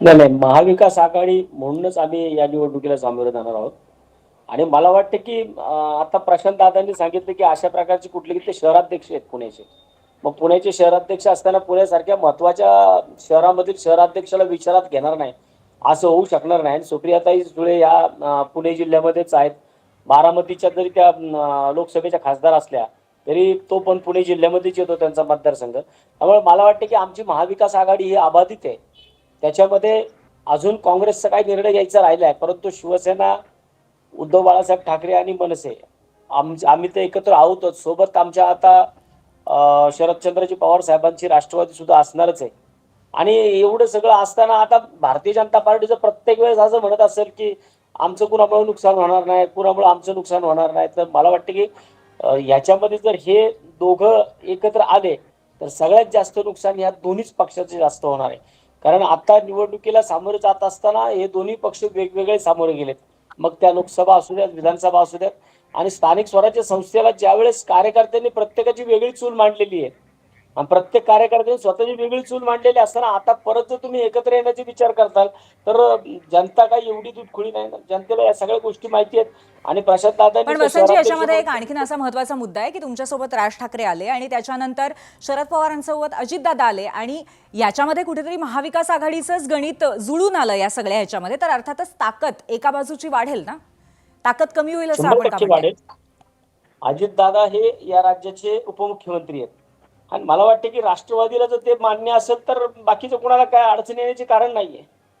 नाही नाही महाविकास आघाडी म्हणूनच आम्ही या निवडणुकीला सामोरे जाणार आहोत. आणि मला वाटतं की आता प्रशांत दादांनी सांगितलं की अशा प्रकारचे कुठले की ते शहराध्यक्ष आहेत पुण्याचे. मग पुण्याचे शहराध्यक्ष असताना पुण्यासारख्या महत्त्वाच्या शहरामधील शहराध्यक्षाला विचारात घेणार नाही असं होऊ शकणार नाही. सुप्रियाताई सुळे या पुणे जिल्ह्यामध्येच आहेत. बारामतीच्या जरी त्या लोकसभेच्या खासदार असल्या तरी तो पण पुणे जिल्ह्यामध्येच येतो त्यांचा मतदारसंघ. त्यामुळे मला वाटतं की आमची महाविकास आघाडी ही अबाधित आहे. त्याच्यामध्ये अजून काँग्रेसचा काही निर्णय घ्यायचा राहिला आहे परंतु शिवसेना उद्धव बाळासाहेब ठाकरे आणि मनसे आम आम्ही तर एकत्र आहोतच. सोबत आमच्या आता शरदचंद्रजी पवार साहेबांची राष्ट्रवादी सुद्धा असणारच आहे. आणि एवढं सगळं असताना आता भारतीय जनता पार्टीचं प्रत्येक वेळेस असं म्हणत असेल की आमचं कुणामुळे नुकसान होणार नाही कुणामुळे आमचं नुकसान होणार नाही. तर मला वाटतं की याच्यामध्ये जर हे दोघं एकत्र आले तर सगळ्यात जास्त नुकसान या दोन्हीच पक्षाचे जास्त होणार आहे. कारण आता निवडणुकीला सामोरे जात असताना हे दोन्ही पक्ष वेगवेगळे सामोरे गेलेत. मग त्या लोकसभा असू द्यात विधानसभा असू द्यात. आणि स्थानिक स्वराज्य संस्थेला ज्यावेळेस कार्यकर्त्यांनी प्रत्येकाची वेगळी चूल मांडलेली आहे प्रत्येक कार्यकर्त्यांनी स्वतःची वेगळी चूल मांडलेली असताना आता परत जर तुम्ही एकत्र येण्याचे विचार करताल तर जनता काही एवढी दुधखुळी नाही ना? जनतेला या सगळ्या गोष्टी माहिती आहेत. आणि प्रशांत दादांनी पण वसंतजी याच्यामध्ये एक आणखीन असा महत्त्वाचा मुद्दा आहे की तुमच्यासोबत राज ठाकरे आले आणि त्याच्यानंतर शरद पवारांसोबत अजितदादा आले आणि याच्यामध्ये कुठेतरी महाविकास आघाडीचंच गणित जुळून आलं या सगळ्या ह्याच्यामध्ये तर अर्थातच ताकद एका बाजूची वाढेल ना? ताकद कमी होईल असं आपण? वाढेल. अजितदादा हे या राज्याचे उपमुख्यमंत्री आहेत. आणि मला वाटतं की राष्ट्रवादीला जर ते मान्य असेल तर बाकीचं कुणाला काय अडचण येण्याचे कारण नाहीये.